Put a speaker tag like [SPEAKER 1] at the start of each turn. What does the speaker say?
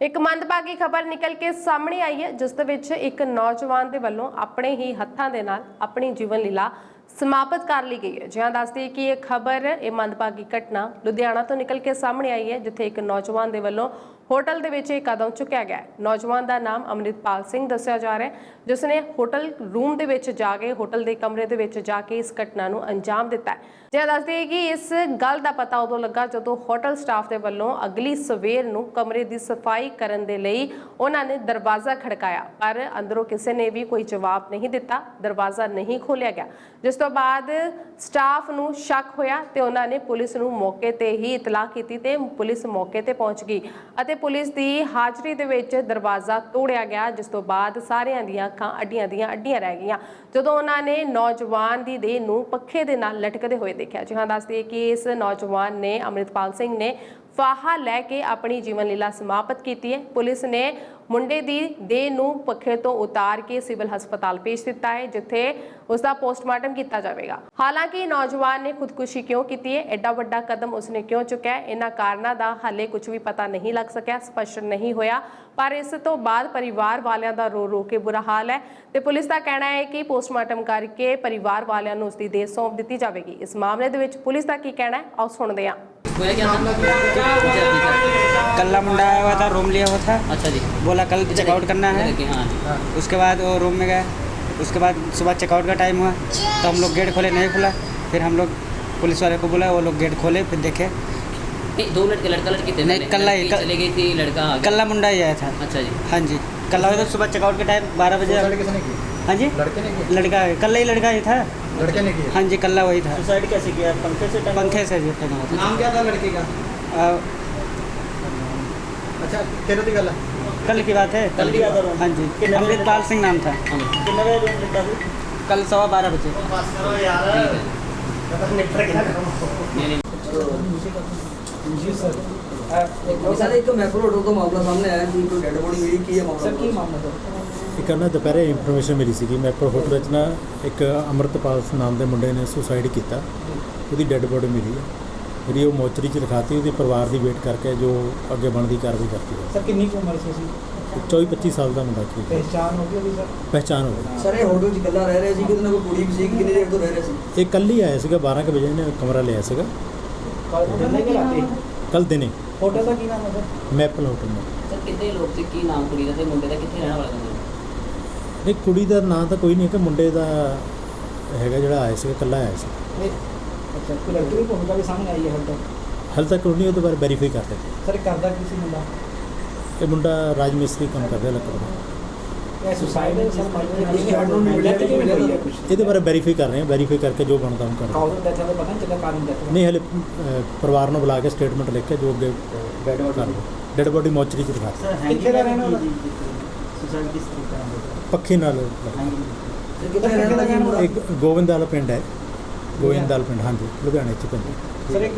[SPEAKER 1] ਇੱਕ ਮੰਦਭਾਗੀ ਖਬਰ ਨਿਕਲ ਕੇ ਸਾਹਮਣੇ ਆਈ ਹੈ, ਜਿਸ ਦੇ ਵਿੱਚ ਇੱਕ ਨੌਜਵਾਨ ਦੇ ਵੱਲੋਂ ਆਪਣੇ ਹੀ ਹੱਥਾਂ ਦੇ ਨਾਲ ਆਪਣੀ ਜੀਵਨ ਲੀਲਾ ਸਮਾਪਤ ਕਰ ਲਈ ਗਈ ਹੈ। ਜਿਹਾਂ ਦੱਸਦੀ ਕਿ ਇਹ ਖਬਰ, ਇਹ ਮੰਦਭਾਗੀ ਘਟਨਾ ਲੁਧਿਆਣਾ ਤੋਂ ਨਿਕਲ ਕੇ ਸਾਹਮਣੇ ਆਈ ਹੈ, ਜਿੱਥੇ ਇੱਕ ਨੌਜਵਾਨ ਦੇ ਵੱਲੋਂ ਹੋਟਲ ਦੇ ਵਿੱਚ ਇਹ ਕਦਮ ਚੁੱਕਿਆ ਗਿਆ ਨੌਜਵਾਨ ਦਾ ਨਾਮ ਅਮਰਿਤਪਾਲ ਸਿੰਘ ਦੱਸਿਆ ਜਾ ਰਿਹਾ ਹੈ ਜਿਸ ਨੇ ਹੋਟਲ ਰੂਮ ਦੇ ਵਿੱਚ ਜਾ ਕੇ, ਹੋਟਲ ਦੇ ਕਮਰੇ ਦੇ ਵਿੱਚ ਜਾ ਕੇ ਇਸ ਘਟਨਾ ਨੂੰ ਅੰਜਾਮ ਦਿੱਤਾ ਹੈ। ਜਿਹਾਂ ਦੱਸਦੀ ਕਿ ਇਸ ਗੱਲ ਦਾ ਪਤਾ ਉਦੋਂ ਲੱਗਾ ਜਦੋਂ ਹੋਟਲ ਸਟਾਫ ਦੇ ਵੱਲੋਂ ਅਗਲੀ ਸਵੇਰ ਨੂੰ ਕਮਰੇ ਦੀ ਸਫ਼ਾਈ ਕਰਨ ਦੇ ਲਈ ਉਹਨਾਂ ਨੇ ਦਰਵਾਜ਼ਾ ਖੜਕਾਇਆ, ਪਰ ਅੰਦਰੋਂ ਕਿਸੇ ਨੇ ਵੀ ਕੋਈ ਜਵਾਬ ਨਹੀਂ ਦਿੱਤਾ, ਦਰਵਾਜ਼ਾ ਨਹੀਂ ਖੋਲਿਆ ਗਿਆ, ਜਿਸ ਤੋਂ ਬਾਅਦ ਸਟਾਫ ਨੂੰ ਸ਼ੱਕ ਹੋਇਆ ਤੇ ਉਹਨਾਂ ਨੇ ਪੁਲਿਸ ਨੂੰ ਮੌਕੇ ਤੇ ਹੀ ਇਤਲਾਹ ਕੀਤੀ ਤੇ ਪੁਲਿਸ ਮੌਕੇ ਤੇ ਪਹੁੰਚ ਗਈ ਅਤੇ ਪੁਲਿਸ ਦੀ ਹਾਜ਼ਰੀ ਦੇ ਵਿੱਚ ਦਰਵਾਜ਼ਾ ਤੋੜਿਆ ਗਿਆ, ਜਿਸ ਤੋਂ ਬਾਅਦ ਸਾਰਿਆਂ ਦੀਆਂ ਅੱਖਾਂ ਅੱਡੀਆਂ ਦੀਆਂ ਅੱਡੀਆਂ ਰਹਿ ਗਈਆਂ। ਜਦੋਂ ਉਹਨਾਂ ਨੇ ਨੌਜਵਾਨ ਦੀ ਦੇਹ ਨੂੰ ਪੱਖੇ ਦੇ ਨਾਲ ਲਟਕਦੇ ਹੋਏ ਦੇਖਿਆ, ਜੀ ਹਾਂ ਦੱਸਦੀ ਕਿ ਇਸ ਨੌਜਵਾਨ ਨੇ ਅੰਮ੍ਰਿਤਪਾਲ ਸਿੰਘ ਨੇ ਫਾਹਾ ਲੈ ਕੇ ਆਪਣੀ ਜੀਵਨ ਲੀਲਾ ਸਮਾਪਤ ਕੀਤੀ ਹੈ। ਪੁਲਿਸ ਨੇ ਮੁੰਡੇ ਦੀ ਦੇਹ ਨੂੰ ਪੱਖੇ ਤੋਂ ਉਤਾਰ ਕੇ ਸਿਵਲ ਹਸਪਤਾਲ ਭੇਜ ਦਿੱਤਾ ਹੈ, ਜਿੱਥੇ ਉਸ ਦਾ ਪੋਸਟਮਾਰਟਮ ਕੀਤਾ ਜਾਵੇਗਾ। ਹਾਲਾਂਕਿ ਨੌਜਵਾਨ ਨੇ ਖੁਦਕੁਸ਼ੀ ਕਿਉਂ ਕੀਤੀ ਹੈ? ਐਡਾ ਵੱਡਾ ਕਦਮ ਉਸਨੇ ਕਿਉਂ ਚੁੱਕਿਆ ਹੈ? ਇਹਨਾਂ ਕਾਰਨਾਂ ਦਾ ਹਾਲੇ ਕੁਝ ਵੀ ਪਤਾ ਨਹੀਂ ਲੱਗ ਸਕਿਆ, ਸਪਸ਼ਟ ਨਹੀਂ ਹੋਇਆ, ਪਰ ਇਸ ਤੋਂ ਬਾਅਦ ਪਰਿਵਾਰ ਵਾਲਿਆਂ ਦਾ ਰੋ ਰੋ ਕੇ ਬੁਰਾ ਹਾਲ ਹੈ ਤੇ ਪੁਲਿਸ ਦਾ ਕਹਿਣਾ ਹੈ ਕਿ ਪੋਸਟਮਾਰਟਮ ਕਰਕੇ ਪਰਿਵਾਰ ਵਾਲਿਆਂ ਨੂੰ ਉਸ ਦੀ ਦੇਹ ਸੌਂਪ ਦਿੱਤੀ ਜਾਵੇਗੀ। ਇਸ ਮਾਮਲੇ ਦੇ ਵਿੱਚ ਪੁਲਿਸ ਦਾ ਕੀ ਕਹਿਣਾ ਹੈ? ਆਓ ਸੁਣਦੇ ਹਾਂ।
[SPEAKER 2] क्या था?
[SPEAKER 3] कल्ला मुंडा आया हुआ था रूम लिया हुआ था।
[SPEAKER 2] अच्छा जी।
[SPEAKER 3] बोला कल चेकआउट करना है।
[SPEAKER 2] हाँ
[SPEAKER 3] उसके बाद वो रूम में गए उसके बाद सुबह चेकआउट का टाइम हुआ। तो हम लोग गेट खोले नहीं खुला। फिर हम लोग पुलिस वाले को बोला वो लोग गेट खोले फिर देखे।
[SPEAKER 2] दो लड़के लड़का लड़की थे
[SPEAKER 3] नहीं, कल्ला ही,
[SPEAKER 2] चले गई थी लड़का
[SPEAKER 3] कल्ला मुंडा ही आया था।
[SPEAKER 2] अच्छा जी।
[SPEAKER 3] हाँ जी। कल्ला हुआ था सुबह चेकआउट के टाइम बारह बजे हाँ जी?
[SPEAKER 4] लड़के ने की?
[SPEAKER 3] लड़का कल्ला ही लड़का ही था।
[SPEAKER 4] लड़के ने की?
[SPEAKER 3] हाँ जी कल्ला वही था।
[SPEAKER 5] सुसाइड कैसे किया? पंखे से
[SPEAKER 3] पंखे से जी टंगा
[SPEAKER 4] नाम क्या था लड़के का? अच्छा कितने दी गल है
[SPEAKER 3] कल की बात है।
[SPEAKER 5] कल की बात हाँ।
[SPEAKER 3] जी अमृतपाल सिंह नाम था।
[SPEAKER 5] था?
[SPEAKER 3] कल सवा बारह बजे।
[SPEAKER 2] है नहीं नहीं।
[SPEAKER 6] ਸਰ ਇੱਕ ਮੈਪਰ ਹੋਟਲ ਤੋਂ ਮਾਮਲਾ ਸਾਹਮਣੇ ਆਇਆ ਕਿ ਕੋਈ ਡੈਡ ਬੋਡੀ ਮਿਲੀ ਕੀ ਹੈ ਮਾਮਲਾ? ਸਰ ਕੀ ਮਾਮਲਾ
[SPEAKER 7] ਇੱਕ ਨਾ ਦੁਪਹਿਰੇ ਇਨਫੋਰਮੇਸ਼ਨ ਮਿਲੀ ਸੀਗੀ ਮੈਪਰ ਹੋਟਲ ਵਿੱਚ ਨਾ ਇੱਕ ਅਮਰਤਪਾਲ ਨਾਮ ਦੇ ਮੁੰਡੇ ਨੇ ਸੁਸਾਈਡ ਕੀਤਾ। ਉਹਦੀ ਡੈੱਡ ਬੋਡੀ ਮਿਲੀ ਹੈ। ਜਿਹੜੀ ਉਹ ਮੋਚਰੀ 'ਚ ਰਖਾਤੀ ਉਹਦੇ ਪਰਿਵਾਰ ਦੀ ਵੇਟ ਕਰਕੇ ਜੋ ਅੱਗੇ ਬਣਦੀ ਕਾਰਵਾਈ ਕਰਤੀ ਹੈ।
[SPEAKER 5] ਸਰ ਕਿੰਨੀ ਕੁ ਉਮਰ ਸੀ ਸੀ
[SPEAKER 7] 24 25 ਸਾਲ ਦਾ ਮੁੰਡਾ ਕੀ
[SPEAKER 5] ਪਹਿਚਾਨ ਹੋ ਗਈ ਉਹਦੀ ਸਰ?
[SPEAKER 7] ਪਹਿਚਾਨ ਹੋ ਗਈ।
[SPEAKER 6] ਸਰ ਇਹ ਹੋਟਲ 'ਚ ਇਕੱਲਾ ਰਹਿ ਰਿਹਾ ਸੀ ਕਿ ਉਹਦੇ ਨਾਲ ਕੋਈ ਕੁੜੀ ਵੀ ਸੀ ਕਿੰਨੀ ਦੇਰ ਤੋਂ ਰਹਿ ਰਿਹਾ ਸੀ?
[SPEAKER 7] ਇਹ ਕੱਲ ਹੀ ਆਇਆ ਸੀਗਾ 12 ਕੁ ਵਜੇ ਇਹਨੇ ਕਮਰਾ ਲਿਆ ਸੀਗਾ।
[SPEAKER 5] ਹੋਟਲ ਦੇ ਰਾਤੀ
[SPEAKER 7] ਨਿਕਲਦੇ ਨੇ।
[SPEAKER 5] ਹੋਟਲ ਦਾ ਕੀ ਨਾਮ ਹੈ ਸਰ?
[SPEAKER 7] ਮੈਪਲ ਹੋਟਲ ਨੂੰ
[SPEAKER 2] ਸਰ ਕਿੰਨੇ ਲੋਕ ਤੇ ਕੀ ਨਾਮ ਕੁੜੀ ਦਾ ਤੇ ਮੁੰਡੇ ਦਾ ਕਿੱਥੇ ਰਹਿਣ ਵਾਲਾ ਬੰਦਾ?
[SPEAKER 7] ਨਹੀਂ ਕੁੜੀ ਦਾ ਨਾਂ ਤਾਂ ਕੋਈ ਨਹੀਂ ਹੈ ਕਿ ਮੁੰਡੇ ਦਾ ਹੈਗਾ ਜਿਹੜਾ ਆਇਆ ਸੀ ਇਕੱਲਾ ਆਇਆ ਸੀ।
[SPEAKER 5] ਅੱਛਾ ਕੋਈ ਲੜਕੀ ਦੀ ਭੂਮਿਕਾ ਸਾਹਮਣੇ ਆਈ ਹੈ ਹੁਣ ਤੱਕ?
[SPEAKER 7] ਹਾਲੇ ਤੱਕ ਉਹ ਵੈਰੀਫਾਈ ਕਰਦੇ।
[SPEAKER 5] ਸਰ ਕਰਦਾ ਕੀ ਮੁੰਡਾ?
[SPEAKER 7] ਇਹ ਮੁੰਡਾ ਰਾਜ ਮਿਸਤਰੀ ਕੰਮ ਕਰਦਾ ਲੱਕੜ ਇਹਦੇ ਬਾਰੇ ਵੈਰੀਫਾਈ ਕਰ ਰਹੇ ਹਾਂ ਵੈਰੀਫਾਈ ਕਰਕੇ ਜੋ ਬਣਦਾ ਉਹ ਕਰ
[SPEAKER 5] ਨਹੀਂ
[SPEAKER 7] ਹਲੇ ਪਰਿਵਾਰ ਨੂੰ ਬੁਲਾ ਕੇ ਸਟੇਟਮੈਂਟ ਲਿਖ ਕੇ ਜੋ ਅੱਗੇ ਡੈਡ ਬੋਡੀ ਮੋਚਰੀ ਚ ਰਖਾ
[SPEAKER 5] ਦਿੱਤੀ। ਕਿੱਥੇ ਰਹਿਣਾ ਉਹਦਾ?
[SPEAKER 3] ਸੁਸਾਇਡ ਕਿਸ ਨਾਲ
[SPEAKER 7] ਪੱਖੀ ਨਾਲ
[SPEAKER 6] ਸਰ, ਕਿੱਥੇ
[SPEAKER 7] ਇੱਕ ਗੋਵਿੰਦਵਾਲ ਪਿੰਡ ਹੈ। ਗੋਵਿੰਦਵਾਲ ਪਿੰਡ ਹਾਂਜੀ ਲੁਧਿਆਣੇ ਚ ਪਿੰਡ
[SPEAKER 5] ਸਰ ਇੱਕ